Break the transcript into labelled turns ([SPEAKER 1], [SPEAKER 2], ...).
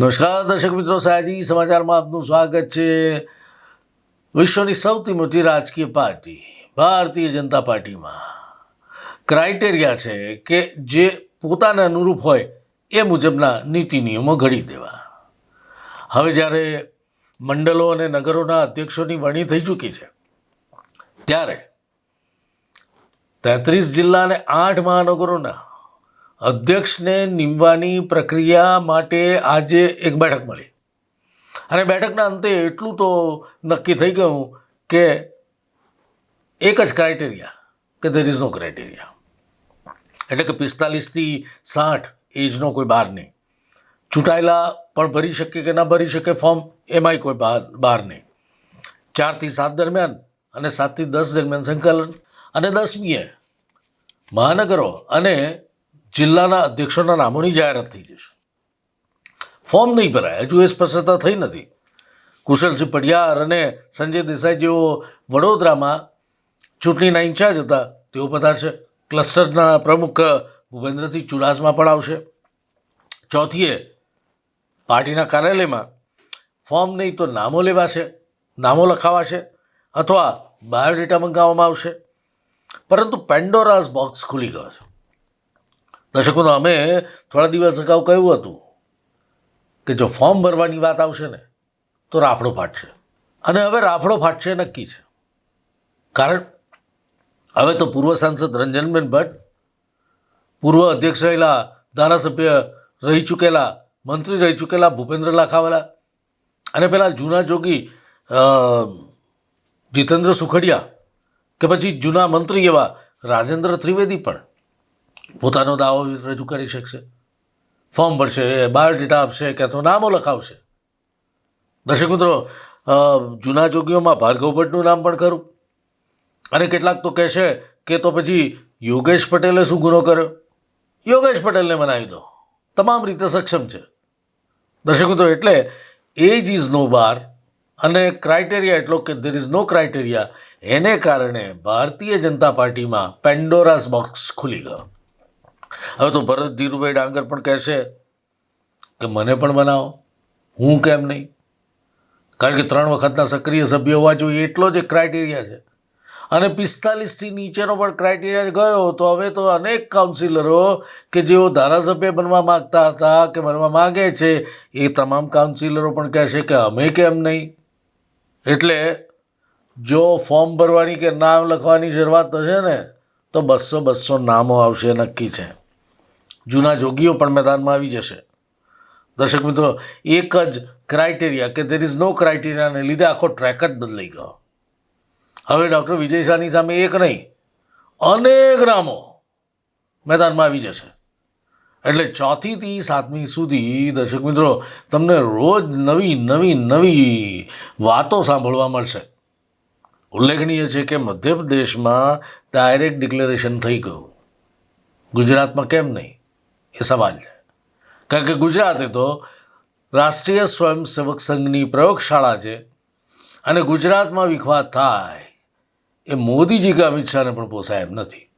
[SPEAKER 1] નમસ્કાર, દર્શક મિત્રો સાજી સમાચારમાં આપનું સ્વાગત છે. વિશ્વની સૌથી મોટી રાજકીય પાર્ટી, ભારતીય જનતા પાર્ટીમાં. ક્રાઇટેરિયા છે કે જે પોતાને અનુરૂપ હોય એ મુજબના નીતિ નિયમો ઘડી દેવા. હવે જ્યારે મંડળો અને નગરોના અધ્યક્ષોની વરણી થઈ ચૂકી છે, ત્યારે તેત્રીસ જિલ્લા અને આઠ મહાનગરોના અધ્યક્ષને નિમવાની પ્રક્રિયા માટે આજે એક બેઠક મળી. અને બેઠકના અંતે એટલું તો નક્કી થઈ ગયું કે એક જ ક્રાઇટેરિયા કે દેર ઇઝ નો ક્રાઇટેરિયા એટલે કે પિસ્તાલીસથી સાઠ એજનો કોઈ બહાર નહીં. ચૂંટાયેલા પણ ભરી શકે કે ના ભરી શકે ફોર્મ એમાંય કોઈ બહાર બહાર નહીં. ચારથી સાત દરમિયાન અને સાતથી દસ દરમિયાન સંકલન અને દસમીએ મહાનગરો અને જિલ્લાના અધ્યક્ષોના નામોની જાહેરાત થઈ જશે. ફોર્મ નહીં ભરાય, હજુ એ સ્પષ્ટતા થઈ નથી. કુશલસિંહ પડિયાર અને સંજય દેસાઈ જેઓ વડોદરામાં ચૂંટણીના ઇન્ચાર્જ હતા, તેઓ પધારશે. ક્લસ્ટરના પ્રમુખ ભૂપેન્દ્રસિંહ ચુડાસમા પણ આવશે. ચોથીએ પાર્ટીના કાર્યાલયમાં ફોર્મ નહીં તો નામો લેવાશે, નામો લખાવાશે અથવા બાયોડેટા મંગાવવામાં આવશે. પરંતુ પેન્ડોરાસ બોક્સ ખુલી ગયો છે. દર્શકોનો અમે થોડા દિવસ અગાઉ કહ્યું હતું કે જો ફોર્મ ભરવાની વાત આવશે ને, તો રાફડો ફાટશે. અને હવે રાફડો ફાટશે નક્કી છે. કારણ હવે તો પૂર્વ સાંસદ રંજનબેન ભટ્ટ, પૂર્વ અધ્યક્ષ રહેલા ધારાસભ્ય રહી ચૂકેલા, મંત્રી રહી ચૂકેલા ભૂપેન્દ્ર લાખાવાલા અને પેલા જૂના જોગી જીતેન્દ્ર સુખડિયા કે પછી જૂના મંત્રી એવા રાજેન્દ્ર ત્રિવેદી પણ પોતાનો દાવો રજૂ કરી શકશે. ફોર્મ ભરશે બાયોડેટા આપશે ક્યાં તો નામો લખાવશે. દર્શક મિત્રો જૂના જોગીઓમાં ભાર્ગવ ભટ્ટનું નામ પણ ખરું. અને કેટલાક તો કહેશે કે તો પછી યોગેશ પટેલે શું ગુનો કર્યો? યોગેશ પટેલને મનાવી દો. તમામ રીતે સક્ષમ છે. દર્શક મિત્રો, એટલે એજ ઇઝ નો બાર અને ક્રાઇટેરિયા એટલો કે દેર ઇઝ નો ક્રાઇટેરિયા. એને કારણે ભારતીય જનતા પાર્ટીમાં પેન્ડોરાસ બોક્સ ખુલી ગયો. હવે તો ભરત ધીરુભાઈ ડાંગર પણ કહેશે કે મને પણ બનાવો, હું કેમ નહીં? કારણ કે ત્રણ વખતના સક્રિય સભ્ય હોવા જોઈએ એટલો જ એક ક્રાઇટેરિયા છે. અને પિસ્તાલીસથી નીચેનો પણ ક્રાઇટેરિયા ગયો તો હવે તો અનેક કાઉન્સિલરો કે જેઓ ધારાસભ્ય બનવા માગતા હતા કે બનવા માગે છે, એ તમામ કાઉન્સિલરો પણ કહેશે કે અમે કેમ નહીં? એટલે જો ફોર્મ ભરવાની કે નામ લખવાની શરૂઆત થશે ને, તો બસો બસો નામો આવશે નક્કી છે. જૂના જોગીઓ પણ મેદાનમાં આવી જશે. દર્શક મિત્રો, એક જ ક્રાઇટેરિયા કે દેર ઇઝ નો ક્રાઇટેરિયાને લીધે આખો ટ્રેક જ બદલાઈ ગયો. હવે ડૉક્ટર વિજય શાહની સામે એક નહીં, અનેક નામો મેદાનમાં આવી જશે. એટલે ચોથીથી સાતમી સુધી દર્શક મિત્રો, તમને રોજ નવી નવી નવી વાતો સાંભળવા મળશે. ઉલ્લેખનીય છે કે મધ્યપ્રદેશમાં ડાયરેક્ટ ડિક્લેરેશન થઈ ગયું. ગુજરાતમાં કેમ નહીં? એ સવાલ છે. કારણ કે ગુજરાતે તો રાષ્ટ્રીય સ્વયંસેવક સંઘની પ્રયોગશાળા છે અને ગુજરાતમાં વિખવાદ થાય એ મોદીજી કે અમિત શાહને પણ પોસાય એમ નથી.